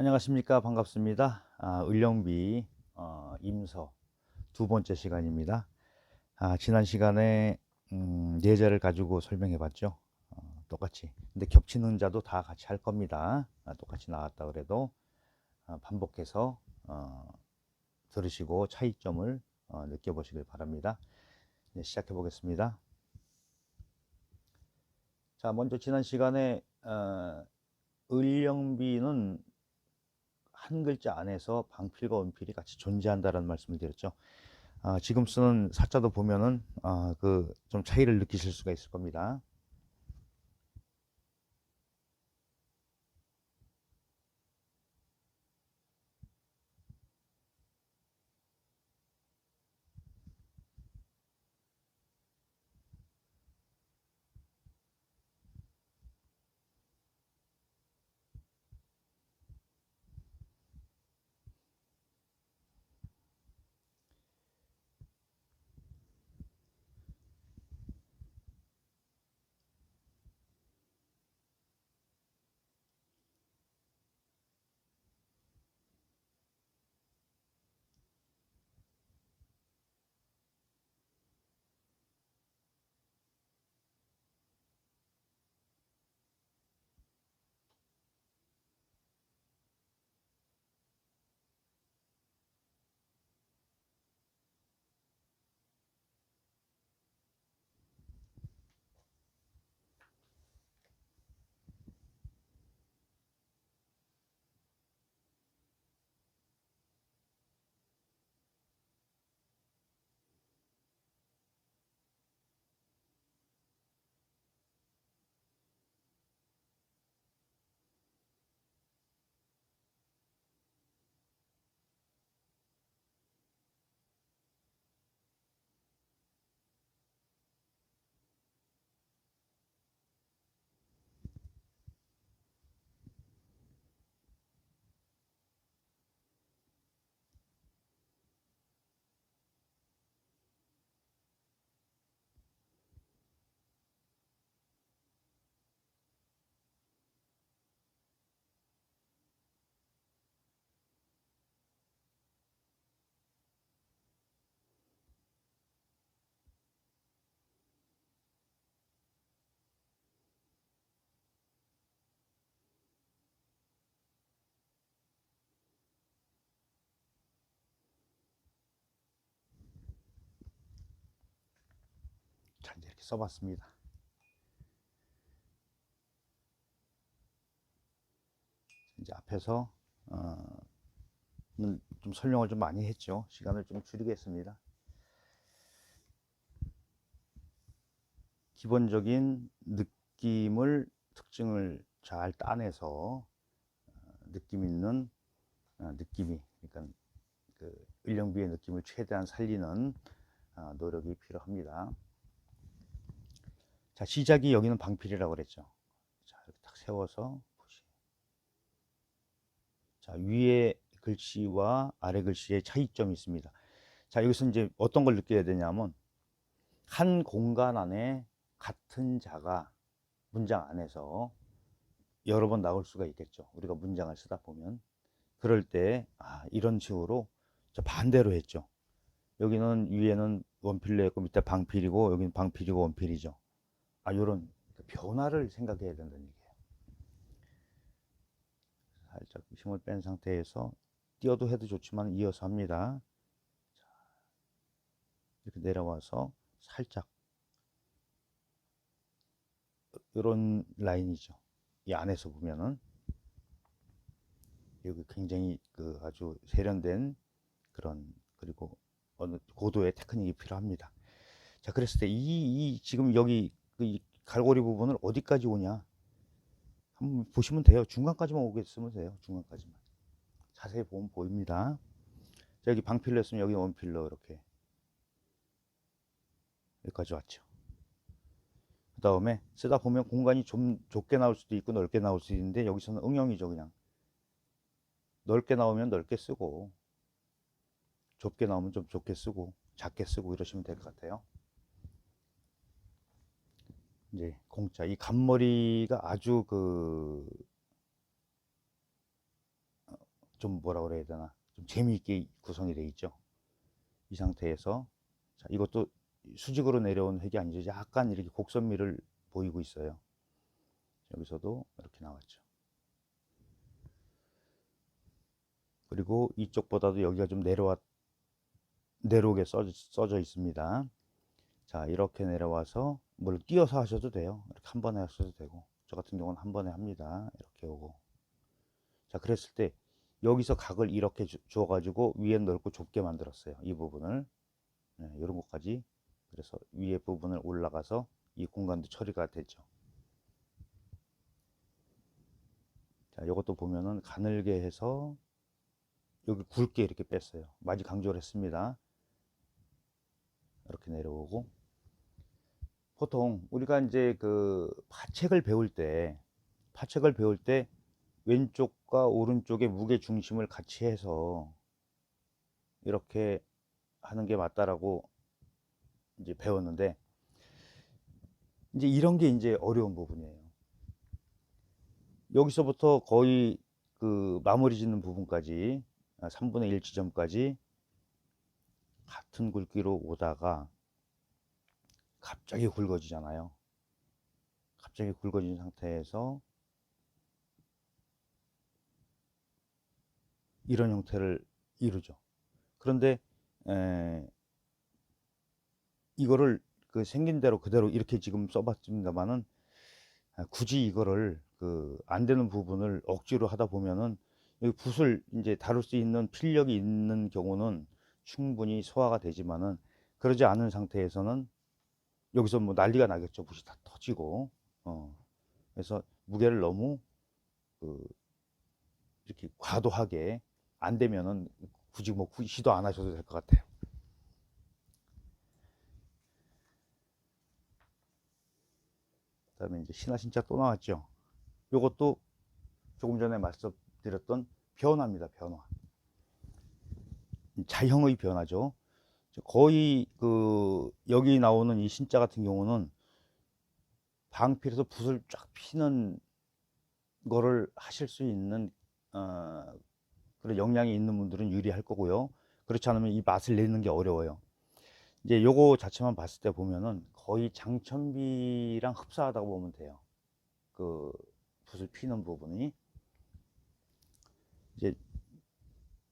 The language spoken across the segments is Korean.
안녕하십니까 반갑습니다. 아, 을령비 어, 임서 두 번째 시간입니다. 아, 지난 시간에 음, 예제를 가지고 설명해 봤죠. 어, 똑같이. 근데 겹치는 자도 다 같이 할 겁니다. 아, 똑같이 나왔다 그래도 아, 반복해서 어, 들으시고 차이점을 어, 느껴보시길 바랍니다. 네, 시작해 보겠습니다. 자, 먼저 지난 시간에 어, 을령비는 한 글자 안에서 방필과 원필이 같이 존재한다라는 말씀을 드렸죠. 아, 지금 쓰는 사자도 보면은 아, 그 좀 차이를 느끼실 수가 있을 겁니다. 자, 이렇게 써봤습니다. 이제 앞에서 어, 음, 좀 설명을 좀 많이 했죠. 시간을 좀 줄이겠습니다. 기본적인 느낌을 특징을 잘 따내서 어, 느낌 있는 어, 느낌이 그러니까 그 을령비의 느낌을 최대한 살리는 어, 노력이 필요합니다. 자, 시작이 여기는 방필이라고 그랬죠. 자, 이렇게 딱 세워서 보시. 자, 위에 글씨와 아래 글씨의 차이점이 있습니다. 자, 여기서 이제 어떤 걸 느껴야 되냐면 한 공간 안에 같은 자가 문장 안에서 여러 번 나올 수가 있겠죠. 우리가 문장을 쓰다 보면 그럴 때 아, 이런 식으로 저 반대로 했죠. 여기는 위에는 원필로 했고 밑에 방필이고 여기는 방필이고 원필이죠. 아, 요런 변화를 생각해야 된다는 얘기예요. 살짝 힘을 뺀 상태에서 띄어도 해도 좋지만 이어서 합니다. 자, 이렇게 내려와서 살짝 이런 라인이죠. 이 안에서 보면은 여기 굉장히 그 아주 세련된 그런 그리고 어느 고도의 테크닉이 필요합니다. 자, 그랬을 때 이, 이 지금 여기 그이 갈고리 부분을 어디까지 오냐 한번 보시면 돼요. 중간까지만 오겠으면 돼요. 중간까지만. 자세히 보면 보입니다. 자, 여기 방필로 했으면 여기 원필로 이렇게 여기까지 왔죠. 그 다음에 쓰다 보면 공간이 좀 좁게 나올 수도 있고 넓게 나올 수도 있는데 여기서는 응용이죠 그냥 넓게 나오면 넓게 쓰고 좁게 나오면 좀 좁게 쓰고 작게 쓰고 이러시면 될 것 같아요. 이제 공짜 이 간머리가 아주 그 좀 뭐라 그래야 되나 좀 재미있게 구성이 되어 있죠. 이 상태에서 자, 이것도 수직으로 내려온 획이 아니죠. 약간 이렇게 곡선미를 보이고 있어요. 여기서도 이렇게 나왔죠. 그리고 이쪽보다도 여기가 좀 내려와 내려오게 써, 써져 있습니다. 자, 이렇게 내려와서 뭘 띄어서 하셔도 돼요. 이렇게 한 번에 하셔도 되고, 저 같은 경우는 한 번에 합니다. 이렇게 오고. 자, 그랬을 때 여기서 각을 이렇게 주, 주어가지고 위에 넓고 좁게 만들었어요. 이 부분을. 네, 이런 것까지. 그래서 위에 부분을 올라가서 이 공간도 처리가 되죠. 자, 이것도 보면은 가늘게 해서 여기 굵게 이렇게 뺐어요. 많이 강조를 했습니다. 이렇게 내려오고 보통 우리가 이제 그 파책을 배울 때 파책을 배울 때 왼쪽과 오른쪽의 무게 중심을 같이 해서 이렇게 하는 게 맞다라고 이제 배웠는데 이제 이런 게 이제 어려운 부분이에요. 여기서부터 거의 그 마무리 짓는 부분까지 3분의 1 지점까지 같은 굵기로 오다가 갑자기 굵어지잖아요. 갑자기 굵어진 상태에서 이런 형태를 이루죠. 그런데 에, 이거를 그 생긴 대로 그대로 이렇게 지금 써봤습니다만은 아, 굳이 이거를 그 안 되는 부분을 억지로 하다 보면은 붓을 이제 다룰 수 있는 필력이 있는 경우는 충분히 소화가 되지만은 그러지 않은 상태에서는 여기서 뭐 난리가 나겠죠. 붓이 다 터지고 어 그래서 무게를 너무 그 이렇게 과도하게 안 되면은 굳이 뭐 시도 안 하셔도 될 것 같아요. 그다음에 이제 신화신자 또 나왔죠. 요것도 조금 전에 말씀드렸던 변화입니다. 변화. 자형의 변화죠. 거의 그 여기 나오는 이 신자 같은 경우는 방필에서 붓을 쫙 피는 거를 하실 수 있는 어, 그런 역량이 있는 분들은 유리할 거고요. 그렇지 않으면 이 맛을 내는 게 어려워요. 이제 요거 자체만 봤을 때 보면은 거의 장천비랑 흡사하다고 보면 돼요. 그 붓을 피는 부분이 이제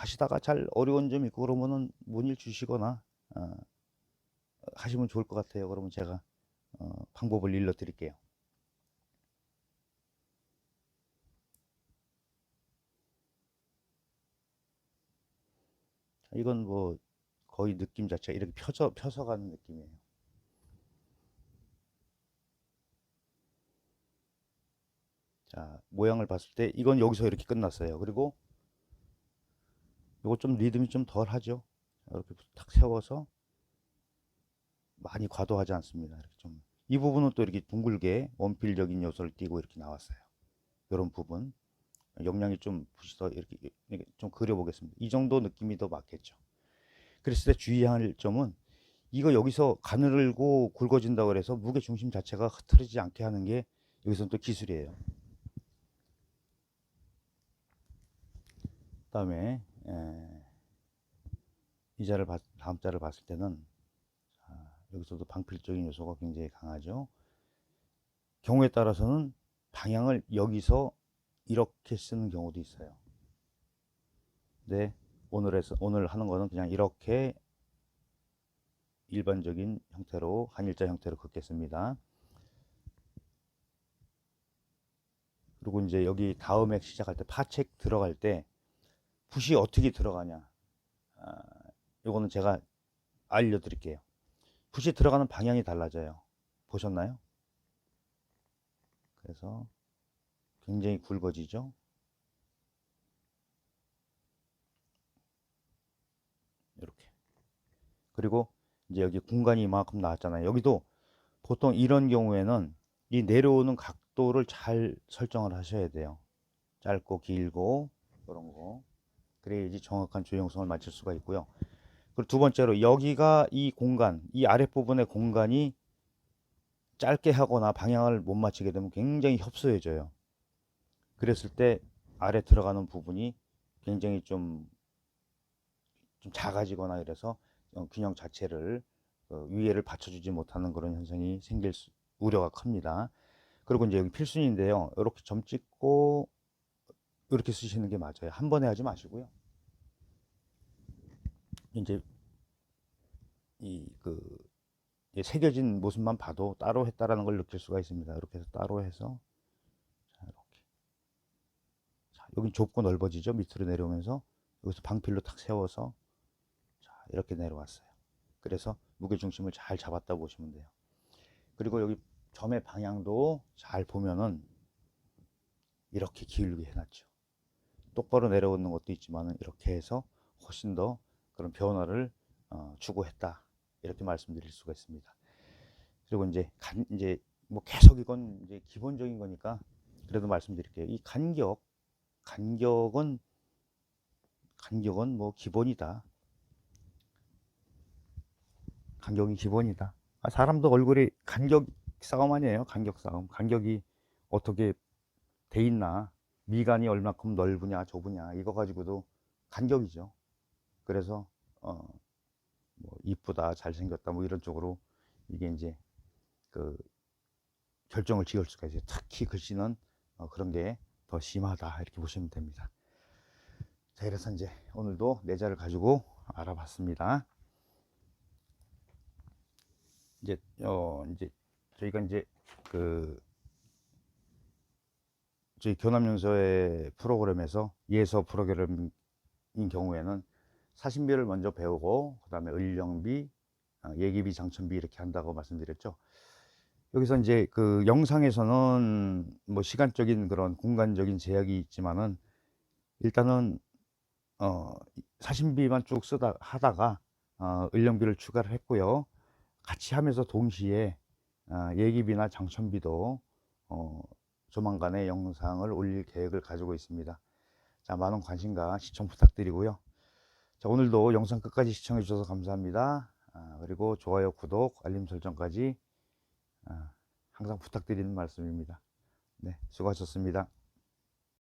하시다가 잘 어려운 점이 있고 그러면은 문의를 주시거나 어, 하시면 좋을 것 같아요. 그러면 제가 어, 방법을 일러 드릴게요. 이건 뭐 거의 느낌 자체가 이렇게 펴져 펴서 가는 느낌이에요. 자, 모양을 봤을 때 이건 여기서 이렇게 끝났어요. 그리고 이거 좀 리듬이 좀 덜 하죠. 이렇게 탁 세워서 많이 과도하지 않습니다. 이렇게 좀. 이 부분은 또 이렇게 둥글게 원필적인 요소를 띄고 이렇게 나왔어요. 이런 부분. 영양이 좀 부시서 이렇게, 이렇게 좀 그려보겠습니다. 이 정도 느낌이 더 맞겠죠. 그랬을 때 주의할 점은 이거 여기서 가늘고 굵어진다고 그래서 무게 중심 자체가 흐트러지지 않게 하는 게 여기서는 또 기술이에요. 그다음에 이 자를 봤, 다음 자를 봤을 때는 자, 여기서도 방필적인 요소가 굉장히 강하죠. 경우에 따라서는 방향을 여기서 이렇게 쓰는 경우도 있어요. 네, 오늘에서 오늘 하는 거는 그냥 이렇게 일반적인 형태로 한일자 형태로 긋겠습니다. 그리고 이제 여기 다음 액 시작할 때 파책 들어갈 때 붓이 어떻게 들어가냐. 아, 요거는 제가 알려드릴게요. 붓이 들어가는 방향이 달라져요. 보셨나요? 그래서 굉장히 굵어지죠? 이렇게. 그리고 이제 여기 공간이 이만큼 나왔잖아요. 여기도 보통 이런 경우에는 이 내려오는 각도를 잘 설정을 하셔야 돼요. 짧고 길고 그런 거 그래야지 정확한 조형성을 맞출 수가 있고요. 그리고 두 번째로 여기가 이 공간, 이 아랫부분의 공간이 짧게 하거나 방향을 못 맞추게 되면 굉장히 협소해져요. 그랬을 때 아래 들어가는 부분이 굉장히 좀, 좀 작아지거나 이래서 어, 균형 자체를 어, 위에를 받쳐주지 못하는 그런 현상이 생길 수- 우려가 큽니다. 그리고 이제 여기 필순인데요. 이렇게 점 찍고 이렇게 쓰시는 게 맞아요. 한 번에 하지 마시고요. 이제 이그 새겨진 모습만 봐도 따로 했다라는 걸 느낄 수가 있습니다. 이렇게 해서 따로 해서 자, 이렇게 자, 여기 좁고 넓어지죠. 밑으로 내려오면서 여기서 방필로 탁 세워서 자, 이렇게 내려왔어요. 그래서 무게 중심을 잘 잡았다 보시면 돼요. 그리고 여기 점의 방향도 잘 보면은 이렇게 기울게 해놨죠. 똑바로 내려오는 것도 있지만은 이렇게 해서 훨씬 더 그런 변화를 어, 추구했다 이렇게 말씀드릴 수가 있습니다. 그리고 이제 간 이제 뭐 계속 이건 이제 기본적인 거니까 그래도 말씀드릴게요. 이 간격 간격은 간격은 뭐 기본이다. 간격이 기본이다. 아, 사람도 얼굴이 간격 싸움 아니에요. 간격 싸움. 간격이 어떻게 돼 있나, 미간이 얼마큼 넓으냐, 좁으냐, 이거 가지고도 간격이죠. 그래서, 어, 뭐, 이쁘다, 잘생겼다, 뭐 이런 쪽으로 이게 이제 그 결정을 지을 수가 있어요. 특히 글씨는 어, 그런 게 더 심하다, 이렇게 보시면 됩니다. 자, 그래서 이제 오늘도 내자를 가지고 알아봤습니다. 이제, 어, 이제 저희가 이제 그 저희 교남연서의 프로그램에서 예서 프로그램인 경우에는 사신비를 먼저 배우고 그 다음에 을령비, 어, 예기비, 장천비 이렇게 한다고 말씀드렸죠. 여기서 이제 그 영상에서는 뭐 시간적인 그런 공간적인 제약이 있지만은 일단은 어 사신비만 쭉 쓰다 하다가 어 을령비를 추가를 했고요. 같이 하면서 동시에 어, 예기비나 장천비도 어, 조만간에 영상을 올릴 계획을 가지고 있습니다. 자, 많은 관심과 시청 부탁드리고요. 자, 오늘도 영상 끝까지 시청해 주셔서 감사합니다. 아, 그리고 좋아요, 구독, 알림 설정까지 아, 항상 부탁드리는 말씀입니다. 네, 수고하셨습니다.